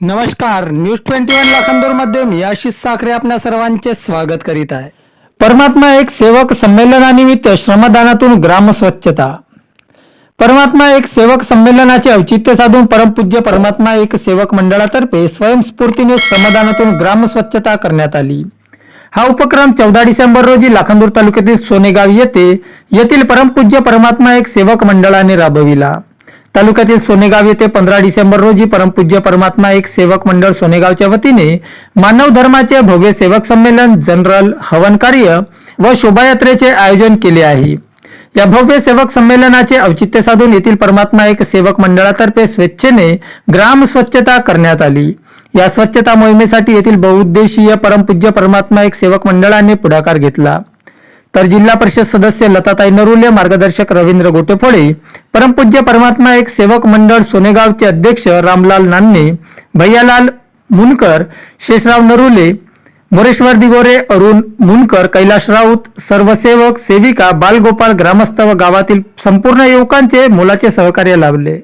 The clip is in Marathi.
नमस्कार न्यूज ट्वेंटी वन लाखांदूरमध्ये मी आशिष साखरे आपल्या सर्वांचे स्वागत करीत आहे. परमात्मा एक सेवक संमेलनानिमित्त श्रमदानातून ग्राम स्वच्छता. परमात्मा एक सेवक संमेलनाचे औचित्य साधून परमपूज्य परमात्मा एक सेवक मंडळातर्फे स्वयंस्फूर्तीने श्रमदानातून ग्राम स्वच्छता करण्यात आली. हा उपक्रम चौदा डिसेंबर रोजी लाखांदूर तालुक्यातील सोनेगाव येथे येथील परमपूज्य परमात्मा एक सेवक मंडळाने राबविला. तालुक्यातील सोनेगाव येथे पंधरा डिसेंबर रोजी परमपूज्य परमात्मा एक सेवक मंडळ सोनेगावच्या वतीने मानव धर्माचे भव्य सेवक संमेलन जनरल हवन कार्य व शोभायात्रेचे आयोजन केले आहे. या भव्य सेवक संमेलनाचे औचित्य साधून येथील परमात्मा एक सेवक मंडळातर्फे स्वेच्छेने ग्राम स्वच्छता करण्यात आली. या स्वच्छता मोहिमेसाठी येथील बहुउद्देशीय परमपूज्य परमात्मा एक सेवक मंडळाने पुढाकार घेतला. तर जिल्हा परिषद सदस्य लताताई नरुले मार्गदर्शक रवींद्र गोटेफोडे परमपूज्य परमात्मा एक सेवक मंडळ सोनेगावचे अध्यक्ष रामलाल नान्ने भैयालाल मुनकर शेषराव नरुले मोरेश्वर दिगोरे अरुण मुनकर कैलाश राऊत सर्व सेवक सेविका बालगोपाल ग्रामस्थ व गावातील संपूर्ण युवकांचे मोलाचे सहकार्य लाभले.